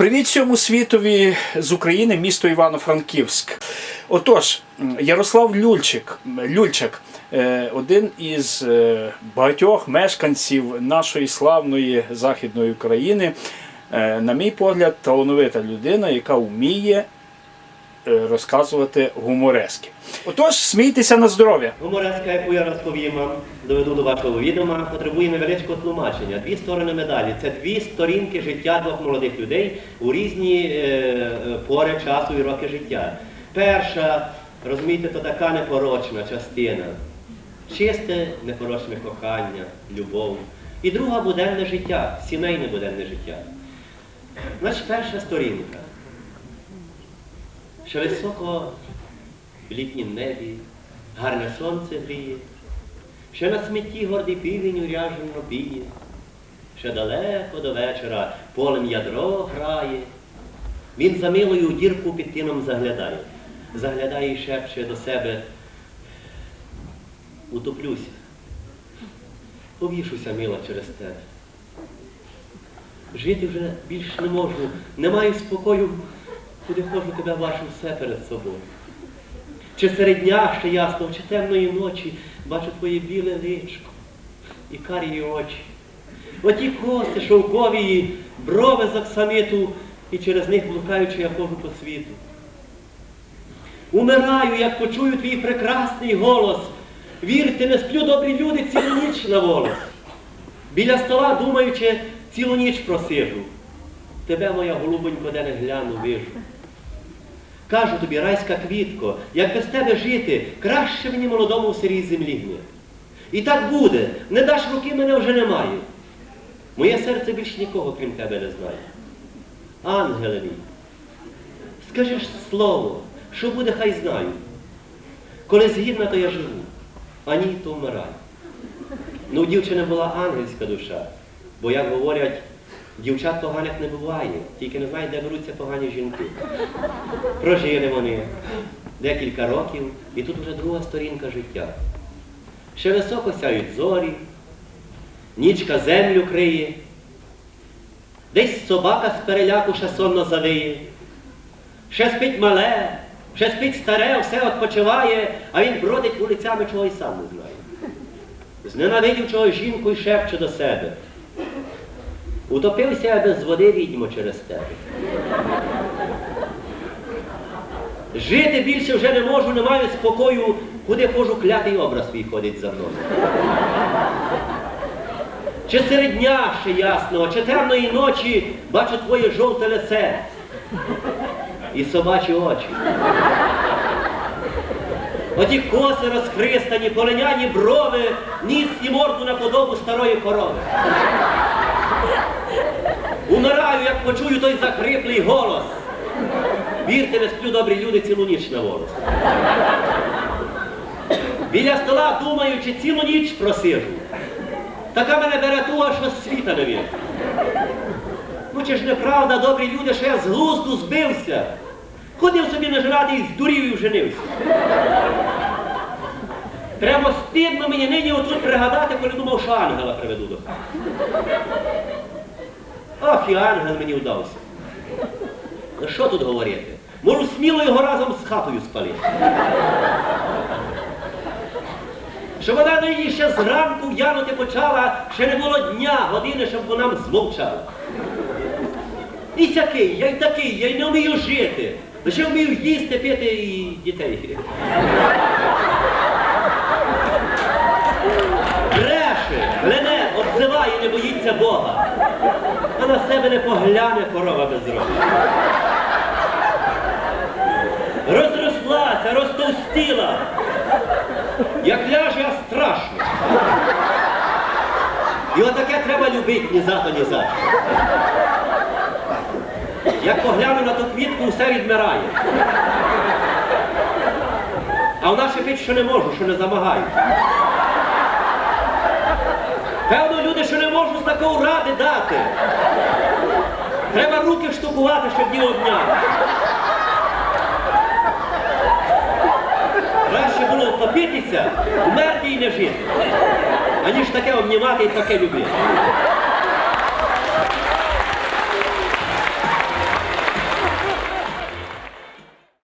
Привіт всьому світові з України, місто Івано-Франківськ. Отож, Ярослав Люльчик, Люльчик е, один із е, багатьох мешканців нашої славної Західної України, е, на мій погляд, талановита людина, яка вміє розказувати гуморески. Отож, смійтеся на здоров'я. Гумореска, яку я розповім вам, доведу до вашого відома, потребує невеличкого тлумачення. Дві сторони медалі. Це дві сторінки життя двох молодих людей у різні е, е, пори часу і роки життя. Перша, розумієте, то така непорочна частина. Чисте непорочне кохання, любов. І друга буденне життя, сімейне буденне життя. Значить, перша сторінка. Ще високо в літнім небі, гарне сонце гріє, ще на смітті гордий півень уряжено піє, ще далеко до вечора полем ядро грає. Він за милою дірку під тином заглядає, заглядає і шепче до себе, утоплюся, повішуся, мила, через тебе. Жити вже більш не можу, не маю спокою, куди хожу тебе бачу все перед собою. Чи серед дня ще ясного, чи темної ночі бачу твоє біле личко і карі очі. Оті коси шовкові, брови з оксамиту, і через них блукаючи, я хожу по світу. Умираю, як почую твій прекрасний голос. Вірте, не сплю добрі люди цілу ніч на волос. Біля стола, думаючи, цілу ніч просижу. Тебе, моя голубонько, де не гляну, вижу. Кажу тобі, райська квітко, як без тебе жити, краще мені молодому в сирій землі. І так буде, не даш руки мене вже немає. Моє серце більш нікого, крім тебе, не знає. Ангеле мій, скажи слово, що буде, хай знаю. Коли згідна, то я живу, а ні, то вмираю. Ну, у дівчини була ангельська душа, бо, як говорять, дівчат поганих не буває, тільки не знають, де беруться погані жінки. Прожили вони декілька років, і тут вже друга сторінка життя. Ще високо сяють зорі, нічка землю криє, десь собака з переляку ще сонно завиє, ще спить мале, ще спить старе, все відпочиває, а він бродить вулицями, чого й сам не знає. Зненавидів чого жінку й шепче до себе. Утопився я без води, відьмо, через тебе. Жити більше вже не можу, не маю спокою, куди хожу, клятий образ твій ходить за мною. Чи серед дня ще ясного, чи темної ночі бачу твоє жовте лице і собачі очі. Оті коси розхристані, полиняні брови, ніс і морду на подобу старої корови. Почую той захриплий голос. Вірте, не сплю добрі люди цілу ніч на волос. Біля стола, думаючи, цілу ніч просижу. Така мене бере туга, що світа не вірю. Ну чи ж неправда, добрі люди, що я з глузду збився. Ходив собі на жрати і здурів і вженився. Прямо стидно мені нині отут пригадати, коли думав, що ангела приведу до Ох, і ангел мені вдався. Що тут говорити? Можу сміло його разом з хатою спалити. Що вона на її ще зранку в'янути почала, ще не було дня, години, щоб вона змовчала. І сякий, я й такий, я й не вмію жити. Лише вмію їсти, пити і дітей. Бреше, гляне, обзиває, не боїться Бога. На себе не погляне корова без року. Розрослася, розтовстіла. Як ляже, а страшно. І отаке треба любити ні за то, ні за що. Як погляну на ту квітку, все відмирає. А вона шипить, що не можу, що не замагаю. Певно, люди, що не можуть такого ради дати. Треба руки штукувати, щоб діло дня. Краще було втопитися, вмерти і не жити, аніж таке обнімати і таке любити.